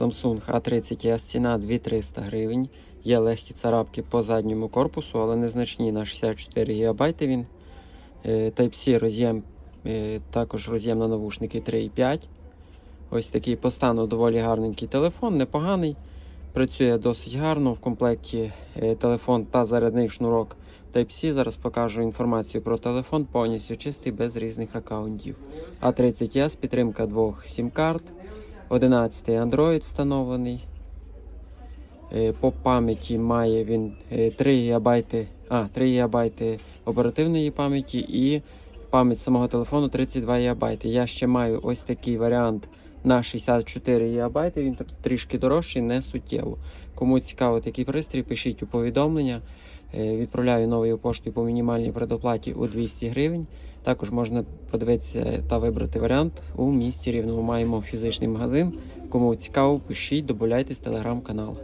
Samsung A30s ціна 2300 гривень. Є легкі царапки по задньому корпусу, але незначні на 64 ГБ він. Е, Type-C роз'єм, е, також роз'єм на навушники 3,5. Ось такий по стану доволі гарненький телефон, непоганий. Працює досить гарно. В комплекті е, телефон та зарядний шнурок Type-C. Зараз покажу інформацію про телефон, повністю чистий, без різних аккаунтів. A30s, підтримка двох сім-карт. 11 Android встановлений. Е, По пам'яті має він е, 3 ГБ, а, 3 ГБ оперативної пам'яті і пам'ять самого телефону 32 ГБ. Я ще маю ось такий варіант на 64 ГБ. Він тр- трішки дорожчий, не суттєво. Кому цікаво такий пристрій, пишіть у повідомлення. Е, Відправляю новою поштою по мінімальній предоплаті у 200 гривень. Також можна подивитися та вибрати варіант у місті Рівному. Маємо фізичний магазин. Кому цікаво, пишіть, додавайтесь телеграм-канал.